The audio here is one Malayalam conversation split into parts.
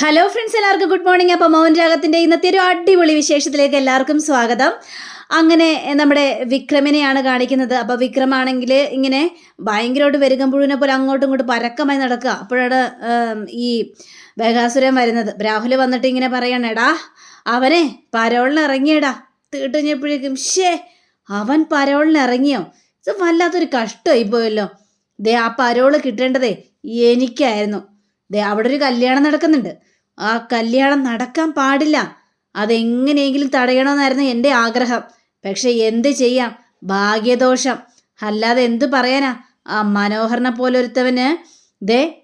ഹലോ ഫ്രണ്ട്സ് എല്ലാവർക്കും ഗുഡ് മോർണിംഗ് അപ്പോൾ മൗൻ രാഗത്തിന്റെ ഇന്നത്തെ ഒരു അടിപൊളി വിശേഷത്തിലേക്ക് എല്ലാവർക്കും സ്വാഗതം. അങ്ങനെ നമ്മുടെ വിക്രമിനെയാണ് കാണിക്കുന്നത്. അപ്പോൾ വിക്രമാണെങ്കിൽ ഇങ്ങനെ ഭയങ്കരമായിട്ട് വെരുകമ്പുഴുവിനെ പോലെ അങ്ങോട്ടും ഇങ്ങോട്ടും പരക്കമായി നടക്കുക. അപ്പോഴാണ് ഈ ബകാസുരൻ വരുന്നത്. രാഹുൽ വന്നിട്ട് ഇങ്ങനെ പറയണം എടാ അവനെ പരോളിന് ഇറങ്ങിയടാ. തീട്ടുകഴിഞ്ഞപ്പോഴേക്കും ഷേ അവൻ പരോളിന് ഇറങ്ങിയോ? ഇത് വല്ലാത്തൊരു കഷ്ടമായി പോയല്ലോ ദേ ആ പരോൾ കിട്ടേണ്ടതേ എനിക്കായിരുന്നു. അവിടെ ഒരു കല്യാണം നടക്കുന്നുണ്ട്. ആ കല്യാണം നടക്കാൻ പാടില്ല. അതെങ്ങനെയെങ്കിലും തടയണമെന്നായിരുന്നു എന്റെ ആഗ്രഹം. പക്ഷെ എന്ത് ചെയ്യാം? ഭാഗ്യദോഷം. അല്ലാതെ എന്ത് പറയാനാ? ആ മനോഹരനെ പോലെ ഒരുത്തവന് ദേ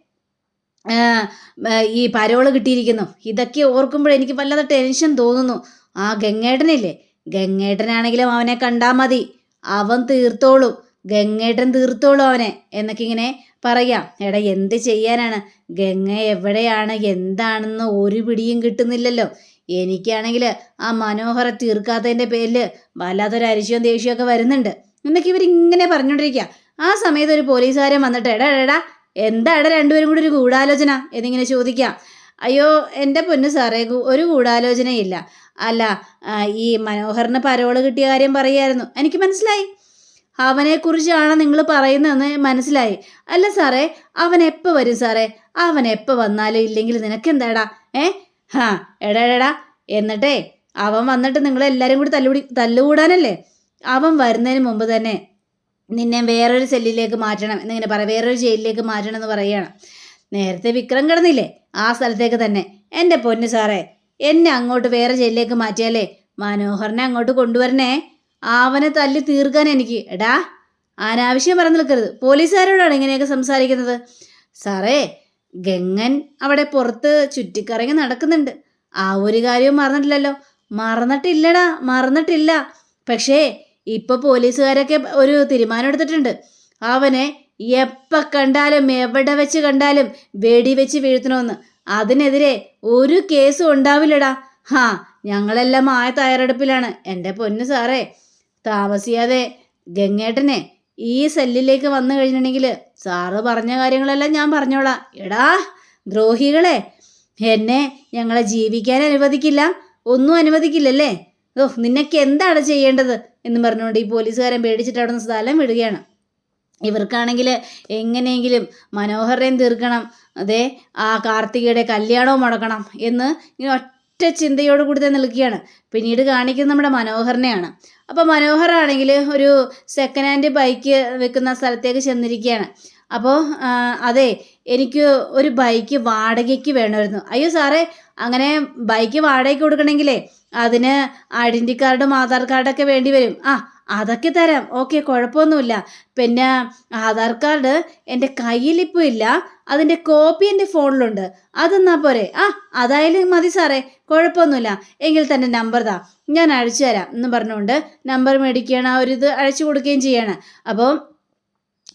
ഈ പരോൾ കിട്ടിയിരിക്കുന്നു. ഇതൊക്കെ ഓർക്കുമ്പോൾ എനിക്ക് വല്ലാതെ ടെൻഷൻ തോന്നുന്നു. ആ ഗംഗേട്ടനില്ലേ? ഗംഗേട്ടനാണെങ്കിലും അവനെ കണ്ടാൽ മതി. അവൻ തീർത്തോളും. ഗംഗേട്ടൻ തീർത്തോളും അവനെ. എന്നൊക്കെ ഇങ്ങനെ പറയാം എടാ എന്ത് ചെയ്യാനാണ്? ഗംഗ എവിടെയാണ്? എന്താണെന്ന് ഒരു പിടിയും കിട്ടുന്നില്ലല്ലോ. എനിക്കാണെങ്കിൽ ആ മനോഹര തീർക്കാത്തതിന്റെ പേരിൽ വല്ലാത്തൊരു അരിശവും ദേഷ്യമൊക്കെ വരുന്നുണ്ട്. എന്നൊക്കെ ഇവരിങ്ങനെ പറഞ്ഞുകൊണ്ടിരിക്കുക ആ സമയത്ത് ഒരു പോലീസുകാരൻ വന്നിട്ട് എടാ എടാ എന്താ എടാ രണ്ടുപേരും കൂടി ഒരു ഗൂഢാലോചന? എന്നിങ്ങനെ ചോദിക്കാം. അയ്യോ എന്റെ പൊന്ന് സാറേ ഒരു ഗൂഢാലോചനയില്ല. അല്ല ഈ മനോഹറിന് പരോൾ കിട്ടിയ കാര്യം പറയായിരുന്നു. എനിക്ക് മനസ്സിലായി. അവനെക്കുറിച്ചാണ് നിങ്ങൾ പറയുന്നതെന്ന് മനസ്സിലായി. അല്ല സാറേ അവൻ എപ്പോൾ വരും സാറേ? അവൻ എപ്പോൾ വന്നാലും ഇല്ലെങ്കിൽ നിനക്കെന്താടാ? ഏ? ഹാ എടാ എടാ എന്നിട്ടേ അവൻ വന്നിട്ട് നിങ്ങളെല്ലാവരും കൂടി തല്ലുകൂടി തല്ലുകൂടാനല്ലേ? അവൻ വരുന്നതിന് മുമ്പ് തന്നെ നിന്നെ വേറൊരു സെല്ലിലേക്ക് മാറ്റണം എന്നിങ്ങനെ പറ വേറൊരു ജയിലിലേക്ക് മാറ്റണം എന്ന് പറയുകയാണ്. നേരത്തെ വിക്രം കിടന്നില്ലേ? ആ സ്ഥലത്തേക്ക് തന്നെ. എന്റെ പൊന്ന് സാറേ എന്നെ അങ്ങോട്ട് വേറെ ജയിലിലേക്ക് മാറ്റിയാലേ മനോഹറിനെ അങ്ങോട്ട് കൊണ്ടുവരണേ. അവനെ തല്ലി തീർക്കാൻ എനിക്ക്. എടാ അനാവശ്യം പറഞ്ഞു നിൽക്കരുത്. പോലീസുകാരോടാണ് ഇങ്ങനെയൊക്കെ സംസാരിക്കുന്നത്. സാറേ ഗംഗൻ അവിടെ പുറത്ത് ചുറ്റിക്കറങ്ങി നടക്കുന്നുണ്ട്. ആ ഒരു കാര്യവും മറന്നിട്ടില്ലല്ലോ. മറന്നിട്ടില്ലടാ മറന്നിട്ടില്ല. പക്ഷേ ഇപ്പൊ പോലീസുകാരൊക്കെ ഒരു തീരുമാനം എടുത്തിട്ടുണ്ട്. അവനെ എപ്പ കണ്ടാലും എവിടെ വെച്ച് കണ്ടാലും വെടി വെച്ച് വീഴ്ത്തണമെന്ന്. അതിനെതിരെ ഒരു കേസും ഉണ്ടാവില്ലടാ. ഹാ ഞങ്ങളെല്ലാം ആയ തയ്യാറെടുപ്പിലാണ്. എന്റെ പൊന്നു സാറേ താമസിയാതെ ഗംഗേട്ടനെ ഈ സെല്ലിലേക്ക് വന്നു കഴിഞ്ഞിട്ടുണ്ടെങ്കിൽ സാറ് പറഞ്ഞ കാര്യങ്ങളെല്ലാം ഞാൻ പറഞ്ഞോളാം. എടാ ദ്രോഹികളെ എന്നെ ഞങ്ങളെ ജീവിക്കാൻ അനുവദിക്കില്ല. ഒന്നും അനുവദിക്കില്ലല്ലേ? ഓ നിനക്ക് എന്താണ് ചെയ്യേണ്ടത്? എന്ന് പറഞ്ഞുകൊണ്ട് ഈ പോലീസുകാരൻ പേടിച്ചിട്ട് അവിടെ നിന്ന് സ്ഥലം വിടുകയാണ്. ഇവർക്കാണെങ്കിൽ എങ്ങനെയെങ്കിലും മനോഹരയും തീർക്കണം. അതെ ആ കാർത്തികയുടെ കല്യാണവും മുടക്കണം എന്ന് ഇങ്ങനെ ഒറ്റ ചിന്തയോട് കൂടി തന്നെ നിൽക്കുകയാണ്. പിന്നീട് കാണിക്കുന്നത് നമ്മുടെ മനോഹരനെയാണ് അപ്പോൾ മനോഹറാണെങ്കിൽ ഒരു സെക്കൻഡ് ഹാൻഡ് ബൈക്ക് വെക്കുന്ന സ്ഥലത്തേക്ക് ചെന്നിരിക്കുകയാണ്. അപ്പോൾ അതെ എനിക്ക് ഒരു ബൈക്ക് വാടകയ്ക്ക് വേണമായിരുന്നു. അയ്യോ സാറേ അങ്ങനെ ബൈക്ക് വാടകയ്ക്ക് കൊടുക്കണമെങ്കിലേ അതിന് ഐഡന്റി കാർഡും ആധാർ കാർഡൊക്കെ വേണ്ടി വരും. ആ അതൊക്കെ തരാം. ഓക്കെ കുഴപ്പമൊന്നുമില്ല. പിന്നെ ആധാർ കാർഡ് എന്റെ കയ്യിലിപ്പോൾ ഇല്ല. അതിന്റെ കോപ്പി എന്റെ ഫോണിലുണ്ട് അതെന്നാ പോരെ? ആ അതായാലും മതി സാറേ. കുഴപ്പമൊന്നുമില്ല. എങ്കിൽ തന്നെ നമ്പർ താ. ഞാൻ അഴിച്ചു തരാം എന്ന് പറഞ്ഞുകൊണ്ട് നമ്പർ മേടിക്കുകയാണ്. ആ ഒരു ഇത് അഴിച്ചു കൊടുക്കുകയും ചെയ്യാണ്. അപ്പോൾ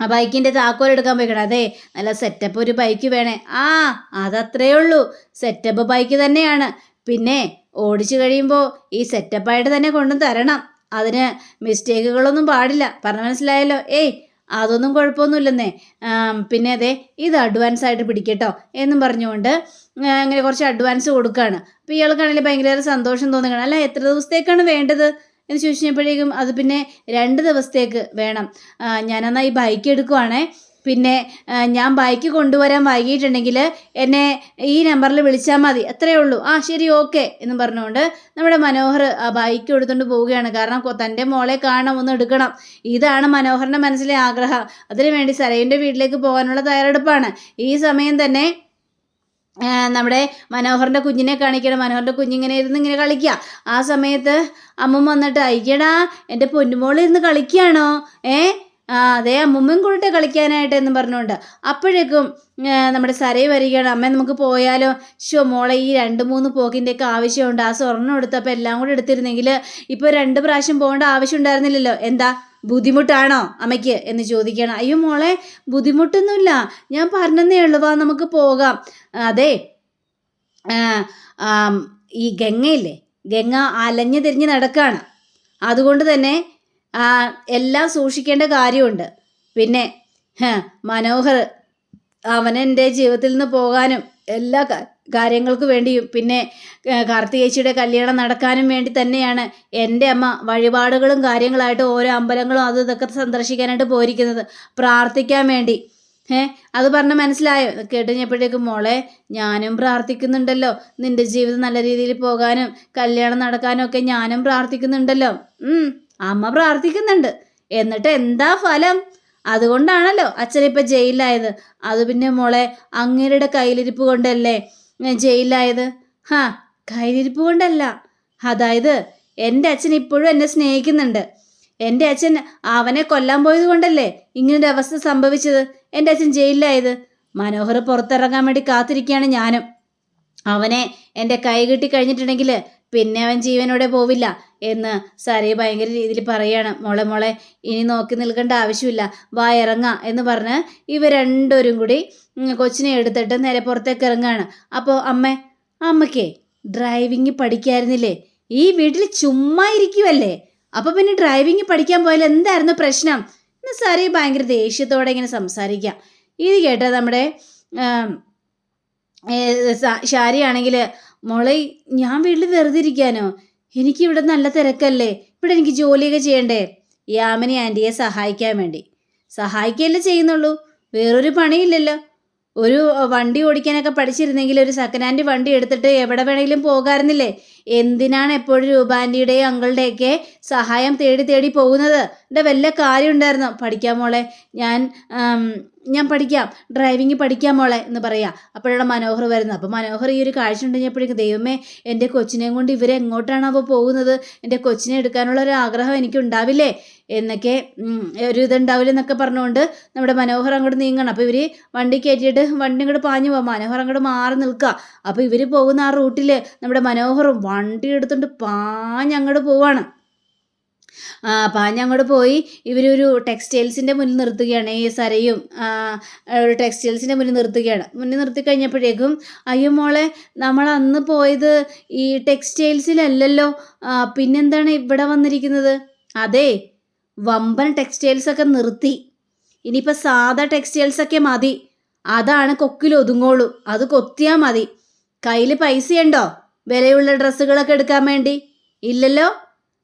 ആ ബൈക്കിന്റെ താക്കോൽ എടുക്കാൻ പോയിക്കണം. അതെ നല്ല സെറ്റപ്പ് ഒരു ബൈക്ക് വേണേ. ആ അതത്രേ ഉള്ളൂ. സെറ്റപ്പ് ബൈക്ക് തന്നെയാണ്. പിന്നെ ഓടിച്ചു കഴിയുമ്പോൾ ഈ സെറ്റപ്പായിട്ട് തന്നെ കൊണ്ടു തരണം. അതിന് മിസ്റ്റേക്കുകളൊന്നും പാടില്ല. പറഞ്ഞു മനസ്സിലായല്ലോ? ഏയ് അതൊന്നും കുഴപ്പമൊന്നുമില്ലെന്നേ. പിന്നെ അതെ ഇത് അഡ്വാൻസ് ആയിട്ട് പിടിക്കട്ടോ എന്നും പറഞ്ഞുകൊണ്ട് ഇങ്ങനെ കുറച്ച് അഡ്വാൻസ് കൊടുക്കുകയാണ് അപ്പോൾ ഇയാൾക്കാണെങ്കിൽ ഭയങ്കര സന്തോഷം തോന്നുകയാണ്. അല്ല എത്ര ദിവസത്തേക്കാണ് വേണ്ടത്? എന്ന് ചോദിച്ചപ്പോഴേക്കും അത് പിന്നെ രണ്ട് ദിവസത്തേക്ക് വേണം. ഞാനെന്നാൽ ഈ ബൈക്ക് എടുക്കുവാണേ പിന്നെ ഞാൻ ബൈക്ക് കൊണ്ടുവരാൻ വൈകിട്ടുണ്ടെങ്കിൽ എന്നെ ഈ നമ്പറിൽ വിളിച്ചാൽ മതി. അത്രയേ ഉള്ളൂ. ആ ശരി ഓക്കെ എന്ന് പറഞ്ഞുകൊണ്ട് നമ്മുടെ മനോഹർ ആ ബൈക്ക് എടുത്തുകൊണ്ട് പോവുകയാണ്. കാരണം തന്റെ മോളെ കാണണം ഒന്ന് എടുക്കണം. ഇതാണ് മനോഹറിന്റെ മനസ്സിലെ ആഗ്രഹം. അതിനു വേണ്ടി സരയിന്റെ വീട്ടിലേക്ക് പോകാനുള്ള തയ്യാറെടുപ്പാണ്. ഈ സമയം തന്നെ നമ്മുടെ മനോഹറിന്റെ കുഞ്ഞിനെ കാണിക്കണം. മനോഹറിന്റെ കുഞ്ഞിങ്ങനെ ഇരുന്ന് ഇങ്ങനെ കളിക്കുക ആ സമയത്ത് അമ്മ വന്നിട്ട് അയ്യടാ എന്റെ പൊന്നുമോൾ ഇരുന്ന് കളിക്കുകയാണോ? ഏ? ആ അതെ അമ്മുമ്മയും കൂടിട്ട് കളിക്കാനായിട്ട് എന്ന് പറഞ്ഞുകൊണ്ട്. അപ്പോഴേക്കും നമ്മുടെ സരയി വരികയാണ്. അമ്മ നമുക്ക് പോയാലോ? ഷോ മോളെ ഈ രണ്ട് മൂന്ന് പോക്കിന്റെയൊക്കെ ആവശ്യമുണ്ട്. ആ സ്വർണം എടുത്തപ്പോൾ എല്ലാം കൂടെ എടുത്തിരുന്നെങ്കിൽ ഇപ്പോൾ രണ്ട് പ്രാവശ്യം പോകേണ്ട ആവശ്യം ഉണ്ടായിരുന്നില്ലല്ലോ എന്താ? ബുദ്ധിമുട്ടാണോ അമ്മയ്ക്ക്? എന്ന് ചോദിക്കണം അയ്യോ മോളെ ബുദ്ധിമുട്ടൊന്നുമില്ല. ഞാൻ പറഞ്ഞതേ ഉള്ളൂ. വാ നമുക്ക് പോകാം. അതെ ഈ ഗംഗയില്ലേ? ഗംഗ അലഞ്ഞു തിരിഞ്ഞ് നടക്കാണ്. അതുകൊണ്ട് തന്നെ എല്ലാം സൂക്ഷിക്കേണ്ട കാര്യമുണ്ട്. പിന്നെ മനോഹർ അവനെന്റെ ജീവിതത്തിൽ നിന്ന് പോകാനും എല്ലാ കാര്യങ്ങൾക്ക് വേണ്ടിയും പിന്നെ കാർത്തികേച്ചിയുടെ കല്യാണം നടക്കാനും വേണ്ടി തന്നെയാണ് എന്റെ അമ്മ വഴിപാടുകളും കാര്യങ്ങളായിട്ട് ഓരോ അമ്പലങ്ങളും അത് ഇതൊക്കെ സന്ദർശിക്കാനായിട്ട് പോയിരിക്കുന്നത്. പ്രാർത്ഥിക്കാൻ വേണ്ടി. ഏ അത് പറഞ്ഞ് മനസ്സിലായോ? കേട്ട് കഴിഞ്ഞപ്പോഴേക്കും മോളെ ഞാനും പ്രാർത്ഥിക്കുന്നുണ്ടല്ലോ. നിന്റെ ജീവിതം നല്ല രീതിയിൽ പോകാനും കല്യാണം നടക്കാനും ഒക്കെ ഞാനും പ്രാർത്ഥിക്കുന്നുണ്ടല്ലോ. അമ്മ പ്രാർത്ഥിക്കുന്നുണ്ട്. എന്നിട്ട് എന്താ ഫലം? അതുകൊണ്ടാണല്ലോ അച്ഛനിപ്പോൾ ജയിലിലായത്. അത് പിന്നെ മോളെ അങ്ങേരുടെ കയ്യിലിരിപ്പ് കൊണ്ടല്ലേ ജയിലിലായത്? ഹാ കയ്യിലിരിപ്പ് കൊണ്ടല്ല. അതായത് എന്റെ അച്ഛൻ ഇപ്പോഴും എന്നെ സ്നേഹിക്കുന്നുണ്ട്. എന്റെ അച്ഛൻ അവനെ കൊല്ലാൻ പോയത് കൊണ്ടല്ലേ ഇങ്ങനൊരു അവസ്ഥ സംഭവിച്ചത്? എന്റെ അച്ഛൻ ജയിലിലായത്. മനോഹർ പുറത്തിറങ്ങാൻ വേണ്ടി കാത്തിരിക്കുകയാണ് ഞാനും. അവനെ എന്റെ കൈ കിട്ടി കഴിഞ്ഞിട്ടുണ്ടെങ്കിൽ പിന്നെ അവൻ ജീവനോടെ പോവില്ല എന്ന് സരി ഭയങ്കര രീതിയിൽ പറയാണ്. മോളെ മോളെ ഇനി നോക്കി നിൽക്കേണ്ട ആവശ്യമില്ല. വാ ഇറങ്ങ എന്ന് പറഞ്ഞ് ഇവ രണ്ടുപേരും കൂടി കൊച്ചിനെ എടുത്തിട്ട് നേരെ പുറത്തേക്ക് ഇറങ്ങാണ്. അപ്പോൾ അമ്മ അമ്മക്കേ ഡ്രൈവിംഗ് പഠിക്കായിരുന്നില്ലേ? ഈ വീട്ടിൽ ചുമ്മാ ഇരിക്കുമല്ലേ അപ്പോൾ പിന്നെ ഡ്രൈവിംഗ് പഠിക്കാൻ പോയാൽ എന്തായിരുന്നു പ്രശ്നം? എന്ന് സരി ഭയങ്കര ദേഷ്യത്തോടെ ഇങ്ങനെ സംസാരിക്കാം. ഇത് കേട്ട നമ്മുടെ ശാരിയാണെങ്കിൽ മോളെ ഞാൻ വീട്ടിൽ വെറുതെ ഇരിക്കാനോ? എനിക്ക് ഇവിടെ നല്ല തിരക്കല്ലേ. ഇവിടെ എനിക്ക് ജോലിയൊക്കെ ചെയ്യണ്ടേ. യാമിനി ആന്റിയെ സഹായിക്കാൻ വേണ്ടി. സഹായിക്കുകയല്ലേ ചെയ്യുന്നുള്ളൂ. വേറൊരു പണിയില്ലല്ലോ. ഒരു വണ്ടി ഓടിക്കാനൊക്കെ പഠിച്ചിരുന്നെങ്കിൽ ഒരു സെക്കൻഡ് ഹാൻഡ് വണ്ടി എടുത്തിട്ട് എവിടെ വേണമെങ്കിലും പോകാറുന്നില്ലേ എന്തിനാണ് എപ്പോഴും രൂപാന്റിയുടെയും അങ്കിളുടെയൊക്കെ സഹായം തേടി തേടി പോകുന്നത്? എന്റെ വല്ല കാര്യം ഉണ്ടായിരുന്നോ? പഠിക്കാൻ മോളെ. ഞാൻ ഞാൻ പഠിക്കാം ഡ്രൈവിംഗ് പഠിക്കാം മോളെ എന്ന് പറയാം. അപ്പോഴാണ് മനോഹർ വരുന്നത്. അപ്പോൾ മനോഹർ ഈ ഒരു കാഴ്ച ഉണ്ടെങ്കിപ്പോഴേക്കും ദൈവമേ എന്റെ കൊച്ചിനെയും കൊണ്ട് ഇവരെ അപ്പോൾ പോകുന്നത്? എന്റെ കൊച്ചിനെ എടുക്കാനുള്ള ഒരു ആഗ്രഹം എനിക്ക് ഉണ്ടാവില്ലേ? എന്നൊക്കെ ഒരു ഇതുണ്ടാവില്ല എന്നൊക്കെ പറഞ്ഞുകൊണ്ട് നമ്മുടെ മനോഹർ അങ്ങോട്ട് നീങ്ങണം. അപ്പോൾ ഇവർ വണ്ടി കയറ്റിയിട്ട് വണ്ടി അങ്ങോട്ട് പാഞ്ഞു പോകാം മനോഹർ അങ്ങോട്ട് മാറി നിൽക്കുക. അപ്പോൾ ഇവർ പോകുന്ന ആ റൂട്ടിൽ നമ്മുടെ മനോഹറും വണ്ടി എടുത്തുകൊണ്ട് പാഞ്ഞങ്ങോട്ട് പോവാണ്. ആ അങ്ങോട്ട് പോയി. ഇവരൊരു ടെക്സ്റ്റൈൽസിന്റെ മുന്നിൽ നിർത്തുകയാണ്. ഈ സരയും ഒരു ടെക്സ്റ്റൈൽസിന്റെ മുന്നിൽ നിർത്തുകയാണ്. മുന്നിൽ നിർത്തി കഴിഞ്ഞപ്പോഴേക്കും അയ്യോ മോളെ നമ്മൾ അന്ന് പോയത് ഈ ടെക്സ്റ്റൈൽസിലല്ലല്ലോ. ആ, പിന്നെന്താണ് ഇവിടെ വന്നിരിക്കുന്നത്? അതെ വമ്പൻ ടെക്സ്റ്റൈൽസ് ഒക്കെ നിർത്തി. ഇനിയിപ്പോൾ സാധാ ടെക്സ്റ്റൈൽസ് ഒക്കെ മതി. അതാണ് കൊക്കിൽ ഒതുങ്ങോളൂ. അത് കൊത്തിയാൽ മതി. കയ്യിൽ പൈസയുണ്ടോ? വിലയുള്ള ഡ്രസ്സുകളൊക്കെ എടുക്കാൻ വേണ്ടി? ഇല്ലല്ലോ.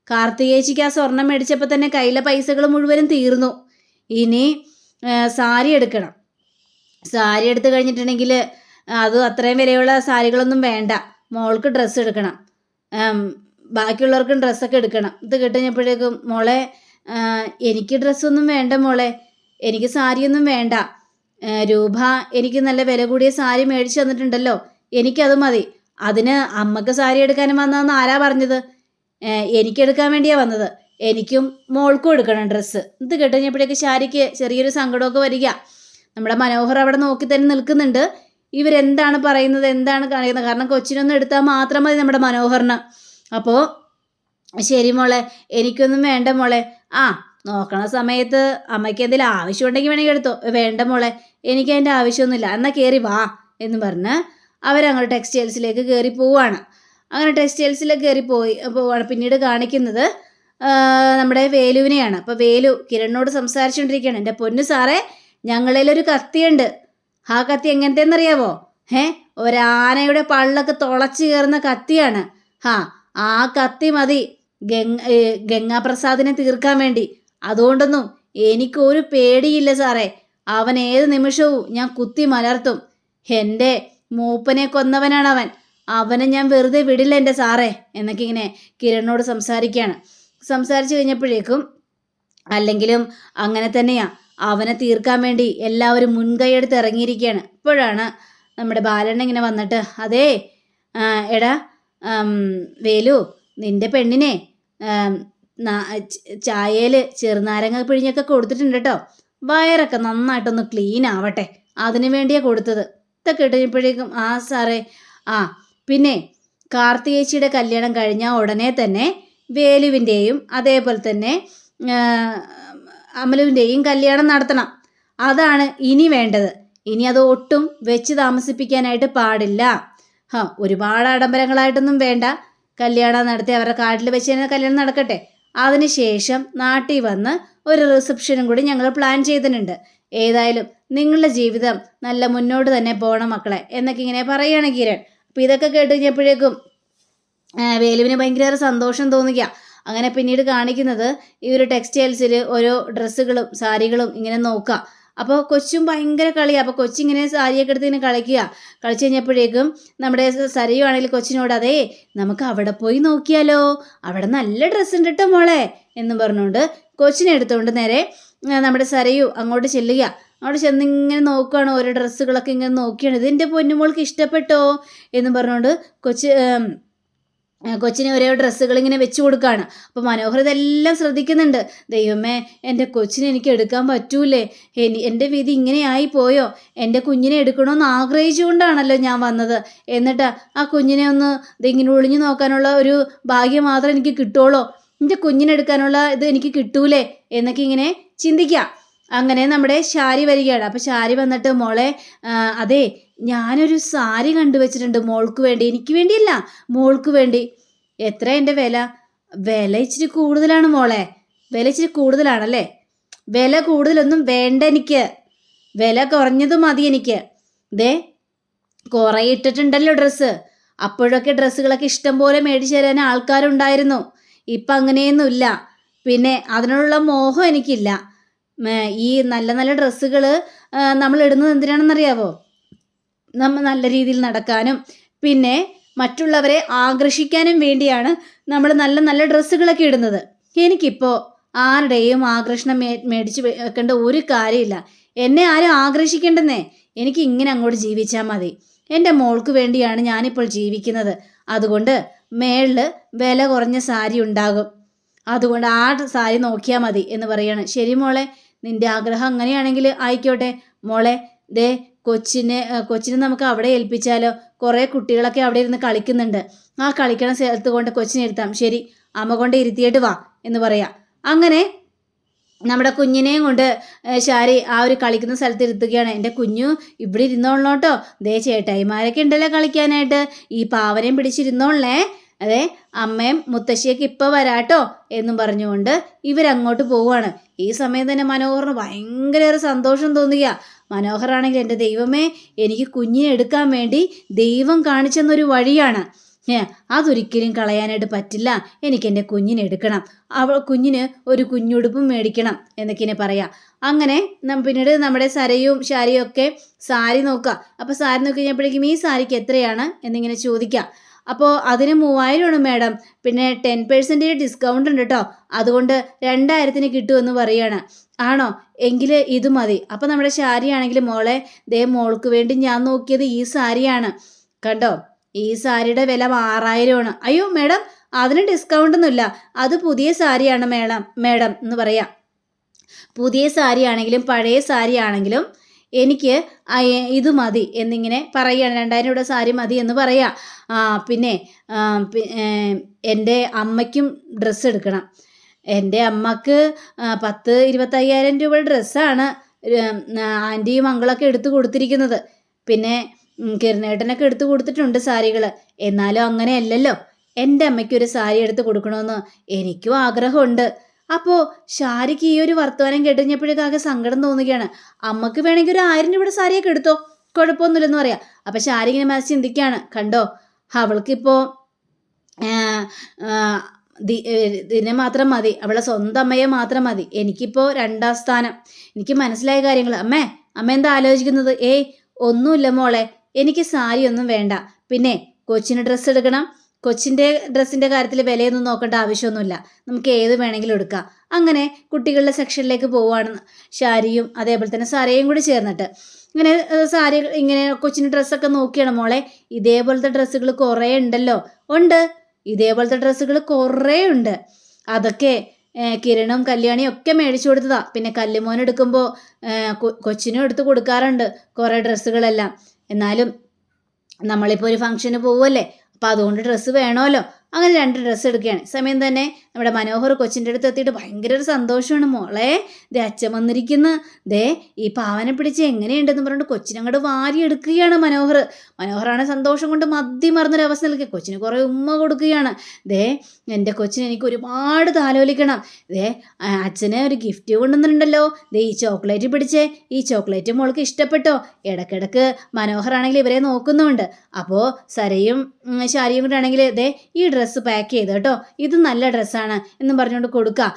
കാർത്തികേച്ചിക്ക് ആ സ്വർണം മേടിച്ചപ്പോൾ തന്നെ കയ്യിലെ പൈസകൾ മുഴുവനും തീർന്നു. ഇനി സാരി എടുക്കണം. സാരി എടുത്തു കഴിഞ്ഞിട്ടുണ്ടെങ്കിൽ അത് അത്രയും വിലയുള്ള സാരികളൊന്നും വേണ്ട. മോൾക്ക് ഡ്രസ്സ് എടുക്കണം. ബാക്കിയുള്ളവർക്കും ഡ്രസ്സൊക്കെ എടുക്കണം. ഇത് കിട്ടുന്നപ്പോഴേക്കും മോളെ എനിക്ക് ഡ്രസ്സൊന്നും വേണ്ട മോളെ. എനിക്ക് സാരിയൊന്നും വേണ്ട. രൂപ എനിക്ക് നല്ല വില കൂടിയ സാരി മേടിച്ചു തന്നിട്ടുണ്ടല്ലോ. എനിക്കത് മതി. അതിന് അമ്മയ്ക്ക് സാരി എടുക്കാനും വന്നതെന്ന് ആരാ പറഞ്ഞത്? എനിക്കെടുക്കാൻ വേണ്ടിയാ വന്നത്. എനിക്കും മോൾക്കും എടുക്കണം ഡ്രസ്സ്. ഇത് കേട്ടുകഴിഞ്ഞപ്പോഴേക്ക് ശാരിക്ക് ചെറിയൊരു സങ്കടമൊക്കെ വരിക. നമ്മുടെ മനോഹർ അവിടെ നോക്കി തന്നെ നിൽക്കുന്നുണ്ട്. ഇവരെന്താണ് പറയുന്നത്? എന്താണ് കാണിക്കുന്നത്? കാരണം കൊച്ചിനൊന്നും എടുത്താൽ മാത്രം മതി നമ്മുടെ മനോഹറിന്. അപ്പോൾ ശരി മോളെ എനിക്കൊന്നും വേണ്ട മോളെ. ആ നോക്കണ സമയത്ത് അമ്മയ്ക്ക് എന്തെങ്കിലും ആവശ്യമുണ്ടെങ്കിൽ വേണമെങ്കിൽ എടുത്തോ. വേണ്ട മോളെ എനിക്ക് അതിന്റെ ആവശ്യമൊന്നുമില്ല. എന്നാൽ കയറി വാ എന്ന് പറഞ്ഞ് അവരങ്ങോട്ട് ടെക്സ്റ്റൈൽസിലേക്ക് കയറി പോവാണ്. അങ്ങനെ ടെക്സ്റ്റൈൽസിലൊക്കെ കയറിപ്പോയി പോയി. അപ്പോൾ പിന്നീട് കാണിക്കുന്നത് നമ്മുടെ വേലുവിനെയാണ്. അപ്പോൾ വേലു കിരണിനോട് സംസാരിച്ചുകൊണ്ടിരിക്കുകയാണ്. എന്റെ പൊന്നു സാറേ ഞങ്ങളിലൊരു കത്തിയുണ്ട്. ആ കത്തി എങ്ങനത്തെന്നറിയാവോ ഏ ഒരാനയുടെ പള്ളൊക്കെ തുളച്ച് കയറുന്ന കത്തിയാണ്. ഹാ ആ കത്തി മതി. ഗംഗ ഗംഗാപ്രസാദിനെ തീർക്കാൻ വേണ്ടി. അതുകൊണ്ടൊന്നും എനിക്കൊരു പേടിയില്ല സാറേ. അവൻ ഏത് നിമിഷവും ഞാൻ കുത്തി മലർത്തും. എന്റെ മൂപ്പനെ കൊന്നവനാണ് അവൻ അവനെ ഞാൻ വെറുതെ വിടില്ല എന്റെ സാറേ എന്നൊക്കെ ഇങ്ങനെ കിരണിനോട് സംസാരിക്കുകയാണ്. സംസാരിച്ചു കഴിഞ്ഞപ്പോഴേക്കും അല്ലെങ്കിലും അങ്ങനെ തന്നെയാ. അവനെ തീർക്കാൻ വേണ്ടി എല്ലാവരും മുൻകൈയെടുത്ത് ഇറങ്ങിയിരിക്കുകയാണ്. ഇപ്പോഴാണ് നമ്മുടെ ബാലണ്ണ ഇങ്ങനെ വന്നിട്ട് അതേ എടാ വേലു നിന്റെ പെണ്ണിനെ ചായയിൽ ചെറുനാരങ്ങ പിഴിഞ്ഞൊക്കെ കൊടുത്തിട്ടുണ്ട് കേട്ടോ വയറൊക്കെ നന്നായിട്ടൊന്ന് ക്ലീൻ ആവട്ടെ. അതിനു വേണ്ടിയാണ് കൊടുത്തത്. ഇതൊക്കെ ഇട്ടപ്പോഴേക്കും ആ സാറേ ആ പിന്നെ കാർത്തികേച്ചിയുടെ കല്യാണം കഴിഞ്ഞ ഉടനെ തന്നെ വേലുവിന്റെയും അതേപോലെ തന്നെ അമലുവിന്റെയും കല്യാണം നടത്തണം. അതാണ് ഇനി വേണ്ടത്. ഇനി അത് ഒട്ടും വെച്ച് താമസിപ്പിക്കാനായിട്ട് പാടില്ല. ഹാ ഒരുപാട് ആഡംബരങ്ങളായിട്ടൊന്നും വേണ്ട. കല്യാണം നടത്തി അവരുടെ കാട്ടിൽ വെച്ച് തന്നെ കല്യാണം നടക്കട്ടെ. അതിനുശേഷം നാട്ടിൽ വന്ന് ഒരു റിസപ്ഷനും കൂടി ഞങ്ങൾ പ്ലാൻ ചെയ്തിട്ടുണ്ട്. ഏതായാലും നിങ്ങളുടെ ജീവിതം നല്ല മുന്നോട്ട് തന്നെ പോകണം മക്കളെ എന്നൊക്കെ ഇങ്ങനെ പറയുകയാണ് കിരൺ അപ്പോൾ ഇതൊക്കെ കേട്ട് കഴിഞ്ഞപ്പോഴേക്കും വേലുവിന് ഭയങ്കര സന്തോഷം തോന്നുക. അങ്ങനെ പിന്നീട് കാണിക്കുന്നത് ഈ ഒരു ടെക്സ്റ്റൈൽസിൽ ഓരോ ഡ്രസ്സുകളും സാരികളും ഇങ്ങനെ നോക്കുക. അപ്പോൾ കൊച്ചും ഭയങ്കര കളിയാണ് അപ്പോൾ കൊച്ചിങ്ങനെ സാരിയൊക്കെ എടുത്ത് ഇങ്ങനെ കളിക്കുക. കളിച്ചു കഴിഞ്ഞപ്പോഴേക്കും നമ്മുടെ സരയുവാണെങ്കിൽ കൊച്ചിനോട് അതേ നമുക്ക് അവിടെ പോയി നോക്കിയാലോ? അവിടെ നല്ല ഡ്രസ്സ് ഉണ്ട് കേട്ടോ മോളെ? എന്നും പറഞ്ഞുകൊണ്ട് കൊച്ചിനെ എടുത്തുകൊണ്ട് നേരെ നമ്മുടെ സരയു അങ്ങോട്ട് ചെല്ലുക. അവിടെ ചെന്ന് ഇങ്ങനെ നോക്കുകയാണ് ഓരോ ഡ്രസ്സുകളൊക്കെ ഇങ്ങനെ നോക്കിയാണ്. ഇത് എന്റെ പൊന്നുമോൾക്ക് ഇഷ്ടപ്പെട്ടോ? എന്ന് പറഞ്ഞുകൊണ്ട് കൊച്ച് കൊച്ചിന് ഓരോ ഡ്രസ്സുകൾ ഇങ്ങനെ വെച്ച് കൊടുക്കുകയാണ് അപ്പോൾ മനോഹർ ഇതെല്ലാം ശ്രദ്ധിക്കുന്നുണ്ട്. ദൈവമേ എന്റെ കൊച്ചിനെ എനിക്ക് എടുക്കാൻ പറ്റൂലേ? എനി എന്റെ വിധി ഇങ്ങനെ ആയി പോയോ എന്റെ കുഞ്ഞിനെ എടുക്കണമെന്ന് ആഗ്രഹിച്ചുകൊണ്ടാണല്ലോ ഞാൻ വന്നത്. എന്നിട്ട് ആ കുഞ്ഞിനെ ഒന്ന് ഇതിങ്ങനെ ഒളിഞ്ഞു നോക്കാനുള്ള ഒരു ഭാഗ്യം മാത്രം എനിക്ക് കിട്ടുള്ളൂ എന്റെ കുഞ്ഞിനെടുക്കാനുള്ള ഇത് എനിക്ക് കിട്ടൂലേ? എന്നൊക്കെ ഇങ്ങനെ ചിന്തിക്കാം. അങ്ങനെ നമ്മുടെ ശാരി വരികയാണ്. അപ്പോൾ ശാരി വന്നിട്ട് മോളെ അതെ ഞാനൊരു സാരി കണ്ടുവച്ചിട്ടുണ്ട് മോൾക്ക് വേണ്ടി. എനിക്ക് വേണ്ടിയല്ല മോൾക്ക് വേണ്ടി. എത്ര എന്റെ വില? വില ഇച്ചിരി കൂടുതലാണ് മോളെ. വില ഇച്ചിരി കൂടുതലാണല്ലേ? വില കൂടുതലൊന്നും വേണ്ട എനിക്ക്. വില കുറഞ്ഞത് മതി എനിക്ക്. ദേ കുറേ ഇട്ടിട്ടുണ്ടല്ലോ ഡ്രസ്സ്. അപ്പോഴൊക്കെ ഡ്രസ്സുകളൊക്കെ ഇഷ്ടം പോലെ മേടിച്ചു തരാൻ ആൾക്കാരുണ്ടായിരുന്നു. ഇപ്പം അങ്ങനെയൊന്നുമില്ല പിന്നെ അതിനുള്ള മോഹം എനിക്കില്ല. ഈ നല്ല നല്ല ഡ്രസ്സുകൾ നമ്മൾ ഇടുന്നത് എന്തിനാണെന്നറിയാവോ? നമ്മൾ നല്ല രീതിയിൽ നടക്കാനും പിന്നെ മറ്റുള്ളവരെ ആകർഷിക്കാനും വേണ്ടിയാണ് നമ്മൾ നല്ല നല്ല ഡ്രസ്സുകളൊക്കെ ഇടുന്നത്. എനിക്കിപ്പോൾ ആരുടെയും ആകർഷണം മേ മേടിച്ച് വെക്കേണ്ട ഒരു കാര്യമില്ല. എന്നെ ആരും ആകർഷിക്കേണ്ടെന്നേ. എനിക്ക് ഇങ്ങനെ അങ്ങോട്ട് ജീവിച്ചാൽ മതി. എന്റെ മോൾക്ക് വേണ്ടിയാണ് ഞാനിപ്പോൾ ജീവിക്കുന്നത്. അതുകൊണ്ട് മേളിൽ വില കുറഞ്ഞ സാരി ഉണ്ടാകും. അതുകൊണ്ട് ആ സാരി നോക്കിയാൽ മതി എന്ന് പറയാണ്. ശരി മോളെ നിന്റെ ആഗ്രഹം അങ്ങനെയാണെങ്കിൽ ആയിക്കോട്ടെ. മോളെ ദേ കൊച്ചിനെ കൊച്ചിനെ നമുക്ക് അവിടെ ഏൽപ്പിച്ചാലോ? കുറേ കുട്ടികളൊക്കെ അവിടെ ഇരുന്ന് കളിക്കുന്നുണ്ട്. ആ കളിക്കണ സ്ഥലത്ത് കൊണ്ട് കൊച്ചിനെ ഇരുത്താം. ശരി അമ്മ കൊണ്ട് ഇരുത്തിയിട്ട് വാ എന്ന് പറയാം. അങ്ങനെ നമ്മുടെ കുഞ്ഞിനെയും കൊണ്ട് ശാരി ആ ഒരു കളിക്കുന്ന സ്ഥലത്ത് ഇരുത്തുകയാണ്. എന്റെ കുഞ്ഞു ഇവിടെ ഇരുന്നോളോട്ടോ ദേ ചേട്ടായിമാരൊക്കെ ഉണ്ടല്ലോ കളിക്കാനായിട്ട്. ഈ പാവനെയും പിടിച്ചിരുന്നോളേ അതെ അമ്മയും മുത്തശ്ശിയൊക്കെ ഇപ്പോൾ വരാട്ടോ എന്നും പറഞ്ഞുകൊണ്ട് ഇവരങ്ങോട്ട് പോവുകയാണ്. ഈ സമയം തന്നെ മനോഹറിന് ഭയങ്കര സന്തോഷം തോന്നുക. മനോഹറാണെങ്കിൽ എന്റെ ദൈവമേ എനിക്ക് കുഞ്ഞിനെ എടുക്കാൻ വേണ്ടി ദൈവം കാണിച്ചെന്നൊരു വഴിയാണ്. അതൊരിക്കലും കളയാനായിട്ട് പറ്റില്ല. എനിക്ക് എന്റെ കുഞ്ഞിനെ എടുക്കണം. അവൾ കുഞ്ഞിന് ഒരു കുഞ്ഞുടുപ്പും മേടിക്കണം എന്നൊക്കെ ഇനി പറയാം. അങ്ങനെ പിന്നീട് നമ്മുടെ സരയും ശാരിയും ഒക്കെ സാരി നോക്കുക. അപ്പോൾ സാരി നോക്കി കഴിഞ്ഞപ്പോഴേക്കും ഈ സാരിക്ക് എത്രയാണ് എന്നിങ്ങനെ ചോദിക്കാം അപ്പോൾ അതിന് മൂവായിരമാണ് മാഡം. പിന്നെ ടെൻ പെർസെന്റേജ് ഡിസ്കൗണ്ട് ഉണ്ട് കേട്ടോ അതുകൊണ്ട് രണ്ടായിരത്തിന് കിട്ടുമെന്ന് പറയുകയാണ് ആണോ? എങ്കിൽ ഇത് മതി. അപ്പോൾ നമ്മുടെ സാരി ആണെങ്കിൽ മോളെ ദേ മോൾക്ക് വേണ്ടി ഞാൻ നോക്കിയത് ഈ സാരിയാണ്. കണ്ടോ? ഈ സാരിയുടെ വില ആറായിരമാണ് അയ്യോ മാഡം അതിന് ഡിസ്കൗണ്ട് ഒന്നുമില്ല അത് പുതിയ സാരിയാണ് മേഡം മേഡം എന്ന് പറയാം. പുതിയ സാരി ആണെങ്കിലും പഴയ സാരി ആണെങ്കിലും എനിക്ക് ഇത് മതി എന്നിങ്ങനെ പറയുകയാണ്. രണ്ടായിരം രൂപയുടെ സാരി മതി എന്ന് പറയാം. പിന്നെ എന്റെ അമ്മയ്ക്കും ഡ്രസ്സ് എടുക്കണം. എന്റെ അമ്മയ്ക്ക് പത്ത് ഇരുപത്തയ്യായിരം രൂപയുടെ ഡ്രസ്സാണ് ആന്റിയും മംഗളൊക്കെ എടുത്തു കൊടുത്തിരിക്കുന്നത്. പിന്നെ കിരണേട്ടനൊക്കെ എടുത്തു കൊടുത്തിട്ടുണ്ട് സാരികൾ എന്നാലും അങ്ങനെയല്ലല്ലോ. എന്റെ അമ്മയ്ക്കൊരു സാരി എടുത്ത് കൊടുക്കണമെന്ന് എനിക്കും ആഗ്രഹമുണ്ട്. അപ്പോൾ ഷാരിക്ക് ഈ ഒരു വർത്തമാനം കേട്ടുകഴിഞ്ഞപ്പോഴേക്കും ആകെ സങ്കടം തോന്നുകയാണ്. അമ്മയ്ക്ക് വേണമെങ്കിൽ ഒരു ആയിരം രൂപയുടെ സാരിയൊക്കെ എടുത്തോ? കുഴപ്പമൊന്നുമില്ലെന്ന് പറയാം. അപ്പം ഷാരി മനസ്സ് ചിന്തിക്കുകയാണ്. കണ്ടോ? അവൾക്കിപ്പോൾ ഇതിനെ മാത്രം മതി. അവളെ സ്വന്തം അമ്മയെ മാത്രം മതി. എനിക്കിപ്പോൾ രണ്ടാം സ്ഥാനം. എനിക്ക് മനസ്സിലായ കാര്യങ്ങൾ അമ്മേ അമ്മ എന്താ ആലോചിക്കുന്നത്? ഏയ് ഒന്നുമില്ല മോളെ. എനിക്ക് സാരി ഒന്നും വേണ്ട. പിന്നെ കൊച്ചിന് ഡ്രസ്സ് എടുക്കണം. കൊച്ചിന്റെ ഡ്രസ്സിന്റെ കാര്യത്തിൽ വിലയൊന്നും നോക്കേണ്ട ആവശ്യമൊന്നുമില്ല. നമുക്ക് ഏത് വേണമെങ്കിലും എടുക്കാം. അങ്ങനെ കുട്ടികളുടെ സെക്ഷനിലേക്ക് പോവുകയാണ് ഷാരിയും അതേപോലെ തന്നെ സാരയും കൂടി ചേർന്നിട്ട്. ഇങ്ങനെ സാരി ഇങ്ങനെ കൊച്ചിന് ഡ്രസ്സൊക്കെ നോക്കിയാണ് മോളെ. ഇതേപോലത്തെ ഡ്രസ്സുകൾ കുറേ ഉണ്ടല്ലോ. ഉണ്ട്. ഇതേപോലത്തെ ഡ്രസ്സുകൾ കുറേ ഉണ്ട്. അതൊക്കെ കിരണും കല്യാണിയും ഒക്കെ മേടിച്ചു കൊടുത്തതാ. പിന്നെ കല്ലുമോൻ എടുക്കുമ്പോൾ കൊച്ചിനും എടുത്ത് കൊടുക്കാറുണ്ട് കുറേ ഡ്രസ്സുകളെല്ലാം. എന്നാലും നമ്മളിപ്പോൾ ഒരു ഫംഗ്ഷന് പോവുമല്ലേ അപ്പം അതുകൊണ്ട് ഡ്രസ്സ് വേണമല്ലോ അങ്ങനെ രണ്ട് ഡ്രസ്സ് എടുക്കുകയാണ്. സമയം തന്നെ നമ്മുടെ മനോഹർ കൊച്ചിന്റെ അടുത്ത് എത്തിയിട്ട് ഭയങ്കര ഒരു സന്തോഷമാണ്. മോളെ ദേ അച്ഛൻ വന്നിരിക്കുന്നു. ദേ ഈ പാവനെ പിടിച്ച് എങ്ങനെയുണ്ടെന്ന് പറഞ്ഞിട്ട് കൊച്ചിനങ്ങോട്ട് വാരി എടുക്കുകയാണ് മനോഹർ. മനോഹറാണ് സന്തോഷം കൊണ്ട് മദ്യം മറന്നൊരവസ്ഥ നിൽക്കുക. കൊച്ചിന് കുറേ ഉമ്മ കൊടുക്കുകയാണ്. ദേ എന്റെ കൊച്ചിന് എനിക്ക് ഒരുപാട് താലോലിക്കണം. ദേ അച്ഛന് ഒരു ഗിഫ്റ്റ് കൊണ്ടുവന്നിട്ടുണ്ടല്ലോ. ദേ ഈ ചോക്ലേറ്റ് പിടിച്ചേ. ഈ ചോക്ലേറ്റ് മോൾക്ക് ഇഷ്ടപ്പെട്ടോ? ഇടക്കിടക്ക് മനോഹറാണെങ്കിൽ ഇവരെ നോക്കുന്നുണ്ട് അപ്പോൾ സരയും ശാരിയും കൂടെ ആണെങ്കിൽ ദേ ഈ ഡ്രസ്സ് പാക്ക് ചെയ്ത് കേട്ടോ. ഇത് നല്ല ഡ്രസ്സാണ് എന്നും പറഞ്ഞുകൊണ്ട് കൊടുക്കുക.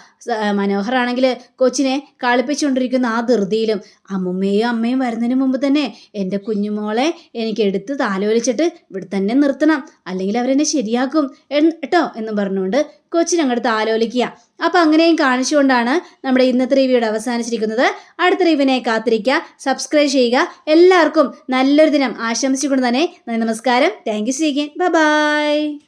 മനോഹറാണെങ്കിൽ കൊച്ചിനെ കളിപ്പിച്ചുകൊണ്ടിരിക്കുന്ന ആ ധൃതിയിലും അമ്മുമ്മയും അമ്മയും വരുന്നതിന് മുമ്പ് തന്നെ എന്റെ കുഞ്ഞുമോളെ എനിക്ക് എടുത്ത് താലോലിച്ചിട്ട് ഇവിടെ തന്നെ നിർത്തണം. അല്ലെങ്കിൽ അവരെന്നെ ശരിയാക്കും. കേട്ടോ എന്ന് പറഞ്ഞുകൊണ്ട് കൊച്ചിനെ അങ്ങോട്ട് താലോലിക്കുക. അപ്പം അങ്ങനെയും കാണിച്ചുകൊണ്ടാണ് നമ്മുടെ ഇന്നത്തെ റിവ്യൂടെ അവസാനിച്ചിരിക്കുന്നത്. അടുത്ത റിവ്യൂവിനെ കാത്തിരിക്കുക. സബ്സ്ക്രൈബ് ചെയ്യുക. എല്ലാവർക്കും നല്ലൊരു ദിനം ആശംസിച്ചുകൊണ്ട് തന്നെ നമസ്കാരം. Thank you see again bye.